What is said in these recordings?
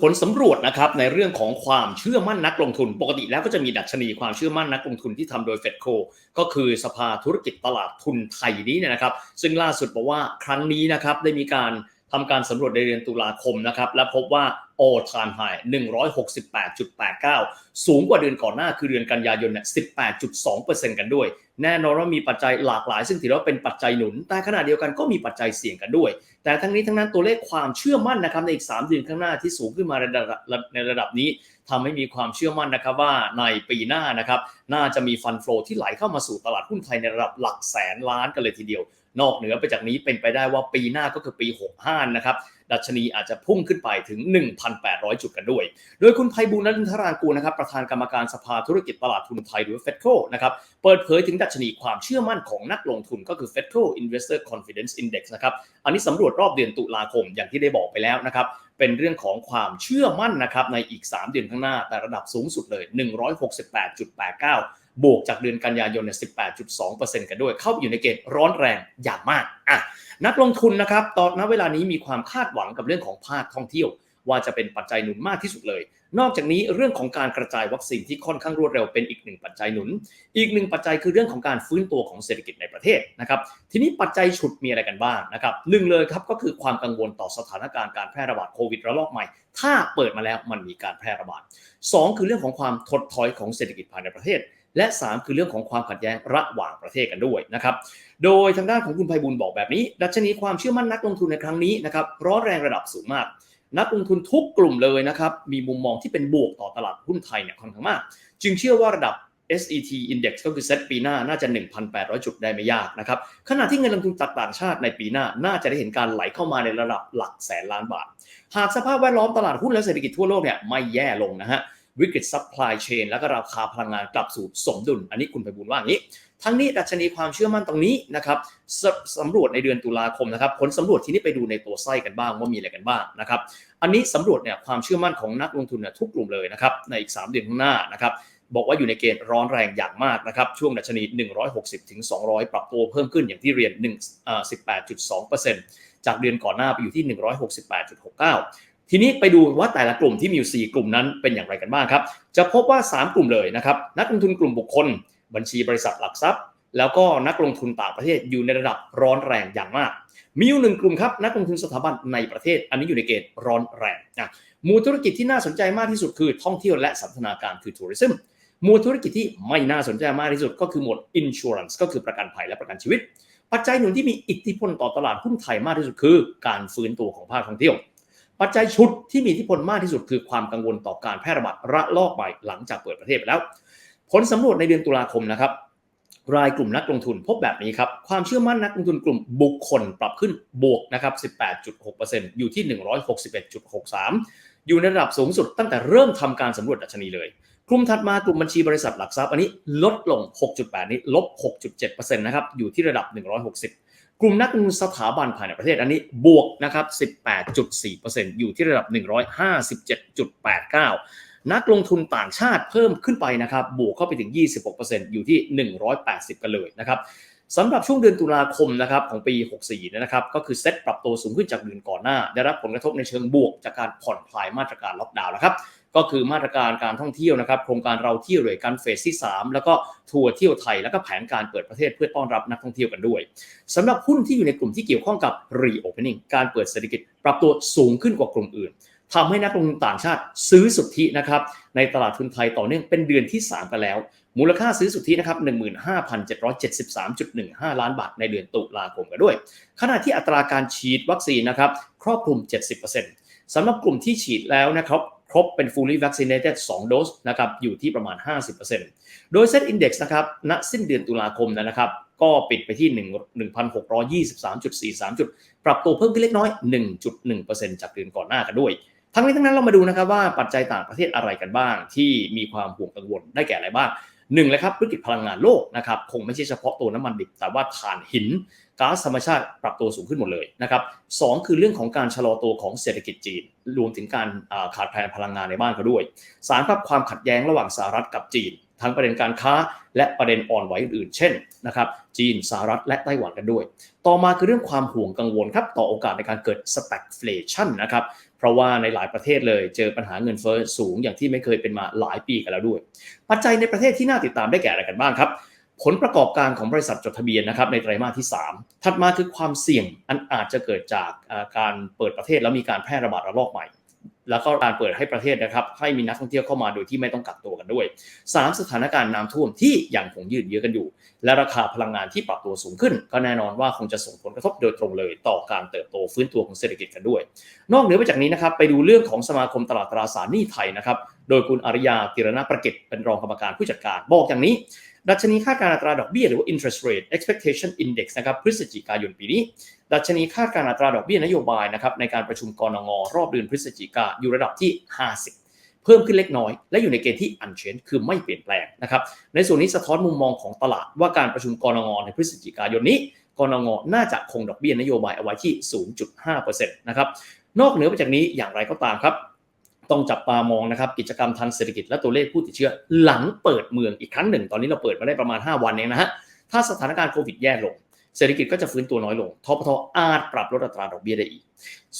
ผลสำรวจนะครับในเรื่องของความเชื่อมั่นนักลงทุน ปกติแล้วก็จะมีดัชนีความเชื่อมั่นนักลงทุนที่ทำโดยเฟดโคก็คือสภาธุรกิจตลาดทุนไทยนี้เนี่ยนะครับ ซึ่งล่าสุดบอกว่าครั้งนี้นะครับได้มีการทำการสำรวจในเดือนตุลาคมนะครับและพบว่า all time high 168.89 สูงกว่าเดือนก่อนหน้าคือเดือนกันยายนเนี่ย18.2%กันด้วยแน่นอนว่ามีปัจจัยหลากหลาย ซึ่งถือว่าเป็นปัจจัยหนุน แต่ขณะเดียวกันก็มีปัจจัยเสี่ยงกันด้วย แต่ทั้งนี้ทั้งนั้นตัวเลขความเชื่อมั่นนะครับในอีก 3 เดือนข้างหน้าที่สูงขึ้นมาในระดับในระดับนี้ทำให้มีความเชื่อมั่นนะครับว่าในปีหน้านะครับน่าจะมีฟันโฟลที่ไหลเข้ามาสู่ตลาดหุ้นไทยในระดับหลักแสนล้านกันเลยทีเดียวนอกเหนือไปจากนี้เป็นไปได้ว่าปีหน้าก็คือปี 65 นะครับ ดัชนีอาจจะพุ่งขึ้นไปถึง 1,800 จุดกันด้วย โดยคุณไพบูลนันทรางกูนะครับ ประธานกรรมการสภาธุรกิจตลาดทุนไทยหรือเฟดโคนะครับ เปิดเผยถึงดัชนีความเชื่อมั่นของนักลงทุนก็คือ Federal Investor Confidence Index นะครับ อันนี้สำรวจรอบเดือนตุลาคมอย่างที่ได้บอกไปแล้วนะครับ เป็นเรื่องของความเชื่อมั่นนะครับในอีก 3 เดือนข้างหน้า แต่ระดับสูงสุดเลย 168.89 บวกจากเดือนกันยายนเนี่ย18.2%กันด้วย เข้าอยู่ในเกณฑ์ร้อนแรงอย่างมากอะนักลงทุนนะครับตอนณเวลานี้มีความคาดหวังกับเรื่องของภาคท่องเที่ยว ว่าจะเป็นปัจจัยหนุนมากที่สุดเลย นอกจากนี้เรื่องของการกระจายวัคซีนที่ค่อนข้างรวดเร็วเป็นอีกหนึ่งปัจจัยหนุน อีกหนึ่งปัจจัยคือเรื่องของการฟื้นตัวของเศรษฐกิจในประเทศนะครับ ทีนี้ปัจจัยฉุดมีอะไรกันบ้างนะครับหนึ่งเลยครับก็คือความกังวลต่อสถานการณ์การแพร่ระบาดโควิดระลอกใหม่ ถ้าเปิดมาแล้วมันมีการแพร่ระบาด 2 คือเรื่องของความถดถอยของเศรษฐกิจภายในประเทศและ 3 คือเรื่องของความขัดแย้งระหว่างประเทศกันด้วยนะครับ โดยทางด้านของคุณไพบุญบอกแบบนี้ ดัชนีความเชื่อมั่นนักลงทุนในครั้งนี้นะครับร้อนแรงระดับสูงมาก นักลงทุนทุกกลุ่มเลยนะครับ มีมุมมองที่เป็นบวกต่อตลาดหุ้นไทยเนี่ยค่อนข้างมาก จึงเชื่อว่าระดับ SET Index ก็คือเซตปีหน้าน่าจะ 1,800 จุดได้ไม่ยากนะครับ ขณะที่เงินลงทุนต่างชาติในปีหน้า น่าจะได้เห็นการไหลเข้ามาในระดับหลักแสนล้านบาท หากสภาพแวดล้อมตลาดหุ้นและเศรษฐกิจทั่วโลกเนี่ยไม่แย่ลงนะฮะวิกฤตซัพพลายเชนและก็ราคาพลังงานกลับสู่สมดุล อันนี้คุณไพบูลย์ว่าอย่างนี้ ทั้งนี้ดัชนีความเชื่อมั่นตรงนี้นะครับสสำรวจในเดือนตุลาคมนะครับผลสำรวจที่นี้ไปดูในตัวไส้กันบ้างว่ามีอะไรกันบ้างนะครับ อันนี้สำรวจเนี่ยความเชื่อมั่นของนักลงทุนเนี่ยทุกกลุ่มเลยนะครับในอีก 3 เดือนข้างหน้านะครับบอกว่าอยู่ในเกณฑ์ร้อนแรงอย่างมากนะครับ ช่วงดัชนี 160ถึง200 ปรับตัวเพิ่มขึ้นอย่างที่เรียน1อ่า18.2%จากเดือนก่อนหน้าไปอยู่ที่ 168.69 ทีนี้ไปดูว่าแต่ละกลุ่มที่มีอยู่ 4 กลุ่มนั้นเป็นอย่างไรกันบ้างครับ จะพบว่า 3 กลุ่มเลยนะครับ นักลงทุนกลุ่มบุคคล บัญชีบริษัทหลักทรัพย์ แล้วก็นักลงทุนต่างประเทศอยู่ในระดับร้อนแรงอย่างมาก มีอยู่หนึ่งกลุ่มครับนักลงทุนสถาบันในประเทศ อันนี้อยู่ในเกณฑ์ร้อนแรงนะหมู่ธุรกิจที่น่าสนใจมากที่สุดคือท่องเที่ยวและสันทนาการคือทัวริซึมหมู่ธุรกิจที่ไม่น่าสนใจมากที่สุดก็คือหมวด insurance ก็คือประกันภัยและประกันชีวิต ปัจจัยหนุนที่มีอิทธิพลต่อตลาดหุ้นไทยมากที่สุดคือ การฟื้นตัวของภาคท่องเที่ยว ปัจจัยชุดที่มีอิทธิพลมากที่สุดคือความกังวลต่อการแพร่ระบาดระลอกใหม่หลังจากเปิดประเทศไปแล้ว ผลสำรวจในเดือนตุลาคมนะครับ รายกลุ่มนักลงทุนพบแบบนี้ครับ ความเชื่อมั่นนักลงทุนกลุ่มบุคคลปรับขึ้นบวกนะครับ 18.6%อยู่ที่ 161.63 อยู่ในระดับสูงสุดตั้งแต่เริ่มทำการสำรวจดัชนีเลยกลุ่มถัดมากลุ่มบัญชีบริษัทหลักทรัพย์อันนี้ลดลง 6.8 นี้ลบ 6.7%นะครับอยู่ที่ระดับ 160 กลุ่มนักลงทุนสถาบันภายในประเทศอันนี้บวกนะครับ 18.4%อยู่ที่ระดับ 157.89 นักลงทุนต่างชาติเพิ่มขึ้นไปนะครับบวกเข้าไปถึง 26%อยู่ที่ 180 กันเลยนะครับสำหรับช่วงเดือนตุลาคมนะครับของปี 64นยนะครับก็คือเซ็ตปรับตัวสูงขึ้นจากเดือนก่อนหน้า ได้รับผลกระทบในเชิงบวกจากการผ่อนคลายมาตรการล็อกดาวน์นะครับก็คือมาตรการการท่องเที่ยวนะครับโครงการเราเที่ยวเลยกันเฟสที่ 3 แล้วก็ทัวร์เที่ยวไทย แล้วก็แผนการเปิดประเทศเพื่อต้อนรับนักท่องเที่ยวกันด้วยสำหรับหุ้นที่อยู่ในกลุ่มที่เกี่ยวข้องกับ reopening การเปิดเศรษฐกิจปรับตัวสูงขึ้นกว่ากลุ่มอื่น ทำให้นักลงทุนต่างชาติซื้อสุทธินะครับในตลาดทุนไทยต่อเนื่องเป็นเดือนที่ 3 กันแล้ว มูลค่าซื้อสุทธินะครับ15,773.15 ล้านบาทในเดือนตุลาคมกันด้วย ขณะที่อัตราการฉีดวัคซีนนะครับครอบคลุม 70%สำหรับกลุ่มที่ฉีดแล้วนะครับครบเป็น fully vaccinated 2 โดสนะครับอยู่ที่ประมาณ 50%โดย Set Index นะครับณสิ้นเดือนตุลาคมนะครับก็ปิดไปที่ 1,623.43 จุด ปรับตัวเพิ่มขึ้นเล็กน้อย 1.1%จากเดือนก่อนหน้ากันด้วย ทั้งนี้ทั้งนั้นเรามาดูนะครับว่าปัจจัยต่างประเทศอะไรกันบ้าง ที่มีความห่วงกังวลได้แก่อะไรบ้างหนึ่งเลยครับวิกฤตพลังงานโลกนะครับคงไม่ใช่เฉพาะตัวน้ำมันดิบ แต่ว่าถ่านหินก๊าซธรรมชาติปรับตัวสูงขึ้นหมดเลยนะครับสองคือเรื่องของการชะลอตัวของเศรษฐกิจจีน รวมถึงการขาดแคลนพลังงานในบ้านเขาด้วยสามครับความขัดแย้งระหว่างสหรัฐกับจีน ทั้งประเด็นการค้า และประเด็นอ่อนไหวอื่นๆ เช่นนะครับจีนสหรัฐและไต้หวันกันด้วย ต่อมาคือเรื่องความห่วงกังวลครับต่อโอกาสในการเกิด stagflation นะครับเพราะว่าในหลายประเทศเลยเจอปัญหาเงินเฟ้อสูงอย่างที่ไม่เคยเป็นมาหลายปีกันแล้วด้วย ปัจจัยในประเทศที่น่าติดตามได้แก่อะไรกันบ้างครับผลประกอบการของบริษัทจดทะเบียนนะครับในไตรมาสที่ 3 ถัดมาคือความเสี่ยงอันอาจจะเกิดจากการเปิดประเทศแล้วมีการแพร่ระบาดระลอกใหม่ แล้วก็การเปิดให้ประเทศนะครับให้มีนักท่องเที่ยวเข้ามาโดยที่ไม่ต้องกักตัวกันด้วย 3 สถานการณ์น้ำท่วมที่ยังคงยืดเยื้อกันอยู่ และราคาพลังงานที่ปรับตัวสูงขึ้น ก็แน่นอนว่าคงจะส่งผลกระทบโดยตรงเลย ต่อการเติบโตฟื้นตัวของเศรษฐกิจกันด้วย นอกเหนือไปจากนี้นะครับไปดูเรื่องของสมาคมตลาดตราสารหนี้ไทยนะครับโดยคุณอารยากิรณประเกตเป็นรองกรรมการผู้จัดการบอกอย่างนี้ ดัชนีคาดการอัตราดอกเบี้ยหรือว่า interest rate expectation index นะครับพฤศจิกายนปีนี้ ดัชนีคาดการอัตราดอกเบี้ยนโยบายนะครับในการประชุมกรงงรอบเดือนพฤศจิกาอยู่ระดับที่ 50เพิ่มขึ้นเล็กน้อย และอยู่ในเกณฑ์ที่ unchanged คือไม่เปลี่ยนแปลงนะครับ ในส่วนนี้สะท้อนมุมมองของตลาดว่าการประชุมกรงงในพฤศจิกายนนี้กรงงน่าจะคงดอกเบี้ยนโยบายเอาไว้ที่ 0.5%นะครับ นอกเหนือไปจากนี้อย่างไรก็ตามครับ ต้องจับตามองนะครับกิจกรรมทางเศรษฐกิจและตัวเลขผู้ติดเชื้อ หลังเปิดเมืองอีกครั้งหนึ่ง ตอนนี้เราเปิดมาได้ประมาณ 5 วันเองนะฮะถ้าสถานการณ์โควิดแย่ลง เศรษฐกิจก็จะฟื้นตัวน้อยลงทปทอาจปรับลดอัตราดอกเบี้ยได้อีก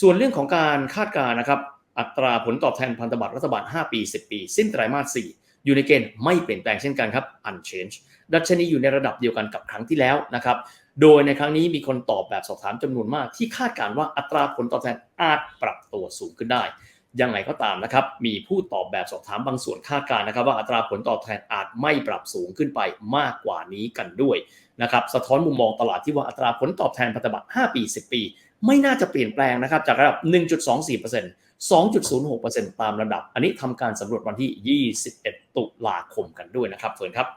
ส่วนเรื่องของการคาดการณ์นะครับอัตราผลตอบแทนพันธบัตรรัฐบาล 5 ปี 10 ปี สิ้นไตรมาส 4 อยู่ในเกณฑ์ไม่เปลี่ยนแปลงเช่นกันครับ unchanged ดัชนีอยู่ในระดับเดียวกันกับครั้งที่แล้วนะครับโดยในครั้งนี้มีคนตอบแบบสอบถามจำนวนมาก ที่คาดการณ์ว่าอัตราผลตอบแทนอาจปรับตัวสูงขึ้นได้ ยังไงก็ตามนะครับ มีผู้ตอบแบบสอบถามบางส่วนคาดการณ์นะครับ ว่าอัตราผลตอบแทนอาจไม่ปรับสูงขึ้นไปมากกว่านี้กันด้วยนะครับ สะท้อนมุมมองตลาดที่ว่าอัตราผลตอบแทนพันธบัตร 5 ปี 10 ปี ไม่น่าจะเปลี่ยนแปลงนะครับ จากระดับ 1.24% 2.06%ตามระดับ อันนี้ทำการสำรวจวันที่ 21 ตุลาคมกันด้วยนะครับเฟิร์นครับ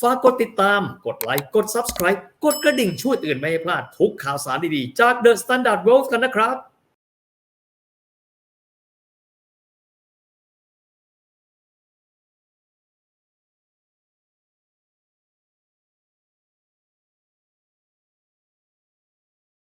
ฝากกดติดตาม กดไลค์ กด Subscribe กดกระดิ่งช่วยเตือนไม่ให้พลาดทุกข่าวสารดีๆ จาก The Standard World กันนะครับ